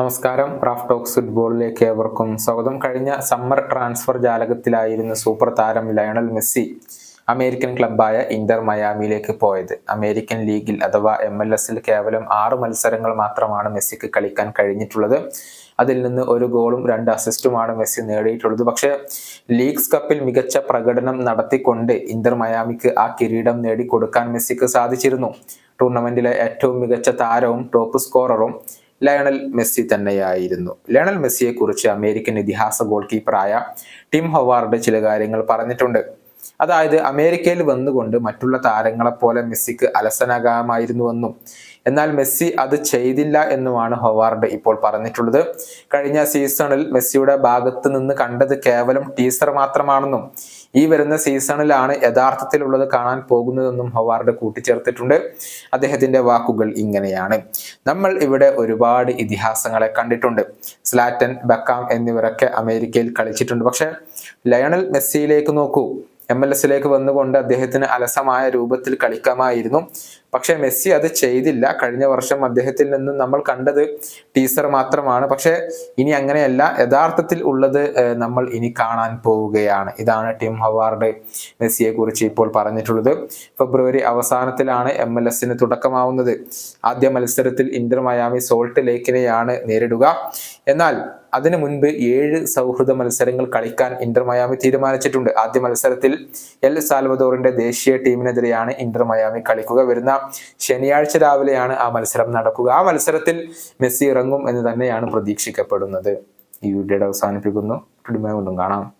നമസ്കാരം. Raf talks ഫുട്ബോളിലേക്ക് ഏവർക്കും സ്വാഗതം. കഴിഞ്ഞ സമ്മർ ട്രാൻസ്ഫർ ജാലകത്തിലായിരുന്നു സൂപ്പർ താരം ലയണൽ മെസ്സി അമേരിക്കൻ ക്ലബായ ഇന്റർ മയാമിയിലേക്ക് പോയത്. അമേരിക്കൻ ലീഗിൽ അഥവാ എം എൽ എസിൽ കേവലം ആറ് മത്സരങ്ങൾ മാത്രമാണ് മെസ്സിക്ക് കളിക്കാൻ കഴിഞ്ഞിട്ടുള്ളത്. അതിൽ നിന്ന് ഒരു ഗോളും രണ്ട് അസിസ്റ്റുമാണ് മെസ്സി നേടിയിട്ടുള്ളത്. പക്ഷേ ലീഗ്സ് കപ്പിൽ മികച്ച പ്രകടനം നടത്തിക്കൊണ്ട് ഇന്റർ മയാമിക്ക് ആ കിരീടം നേടിക്കൊടുക്കാൻ മെസ്സിക്ക് സാധിച്ചിരുന്നു. ടൂർണമെന്റിലെ ഏറ്റവും മികച്ച താരവും ടോപ്പ് സ്കോററും ലയണൽ മെസ്സി തന്നെയായിരുന്നു. ലയണൽ മെസ്സിയെ കുറിച്ച് അമേരിക്കൻ ഇതിഹാസ ഗോൾ കീപ്പറായ ടിം ഹൊവാർഡ് ചില കാര്യങ്ങൾ പറഞ്ഞിട്ടുണ്ട്. അതായത് അമേരിക്കയിൽ വന്നുകൊണ്ട് മറ്റുള്ള താരങ്ങളെപ്പോലെ മെസ്സിക്ക് അലസനാകാമായിരുന്നുവെന്നും എന്നാൽ മെസ്സി അത് ചെയ്തില്ല എന്നുമാണ് ഹൊവാർഡ് ഇപ്പോൾ പറഞ്ഞിട്ടുള്ളത്. കഴിഞ്ഞ സീസണിൽ മെസ്സിയുടെ ഭാഗത്ത് നിന്ന് കണ്ടത് കേവലം ടീസർ മാത്രമാണെന്നും ഈ വരുന്ന സീസണിലാണ് യഥാർത്ഥത്തിലുള്ളത് കാണാൻ പോകുന്നതെന്നും ഹൊവാർഡ് കൂട്ടിച്ചേർത്തിട്ടുണ്ട്. അദ്ദേഹത്തിന്റെ വാക്കുകൾ ഇങ്ങനെയാണ്. നമ്മൾ ഇവിടെ ഒരുപാട് ഇതിഹാസങ്ങളെ കണ്ടിട്ടുണ്ട്. സ്ലാറ്റൻ ബക്കാം എന്നിവരൊക്കെ അമേരിക്കയിൽ കളിച്ചിട്ടുണ്ട്. പക്ഷെ ലയണൽ മെസ്സിയിലേക്ക് നോക്കൂ. എം എൽ എസിലേക്ക് വന്നുകൊണ്ട് അദ്ദേഹത്തിന് അലസമായ രൂപത്തിൽ കളിക്കാമായിരുന്നു. പക്ഷെ മെസ്സി അത് ചെയ്തില്ല. കഴിഞ്ഞ വർഷം അദ്ദേഹത്തിൽ നിന്നും നമ്മൾ കണ്ടത് ടീസർ മാത്രമാണ്. പക്ഷെ ഇനി അങ്ങനെയല്ല. യഥാർത്ഥത്തിൽ ഉള്ളത് നമ്മൾ ഇനി കാണാൻ പോവുകയാണ്. ഇതാണ് ടിം ഹവാർഡ് മെസ്സിയെ കുറിച്ച് ഇപ്പോൾ പറഞ്ഞിട്ടുള്ളത്. ഫെബ്രുവരി അവസാനത്തിലാണ് എം എൽ എസിന് തുടക്കമാവുന്നത്. ആദ്യ മത്സരത്തിൽ ഇന്റർ മയാമി സോൾട്ട് ലേക്കിനെയാണ് നേരിടുക. എന്നാൽ അതിനു മുൻപ് ഏഴ് സൗഹൃദ മത്സരങ്ങൾ കളിക്കാൻ ഇന്റർ മയാമി തീരുമാനിച്ചിട്ടുണ്ട്. ആദ്യ മത്സരത്തിൽ എൽ സാൽവദോറിന്റെ ദേശീയ ടീമിനെതിരെയാണ് ഇന്റർ മയാമി കളിക്കുക. വരുന്ന ശനിയാഴ്ച രാവിലെയാണ് ആ മത്സരം നടക്കുക. ആ മത്സരത്തിൽ മെസ്സി ഇറങ്ങും എന്ന് തന്നെയാണ് പ്രതീക്ഷിക്കപ്പെടുന്നത്. ഈ വീഡിയോയുടെ അവസാനിപ്പിക്കുന്നു. കാണാം.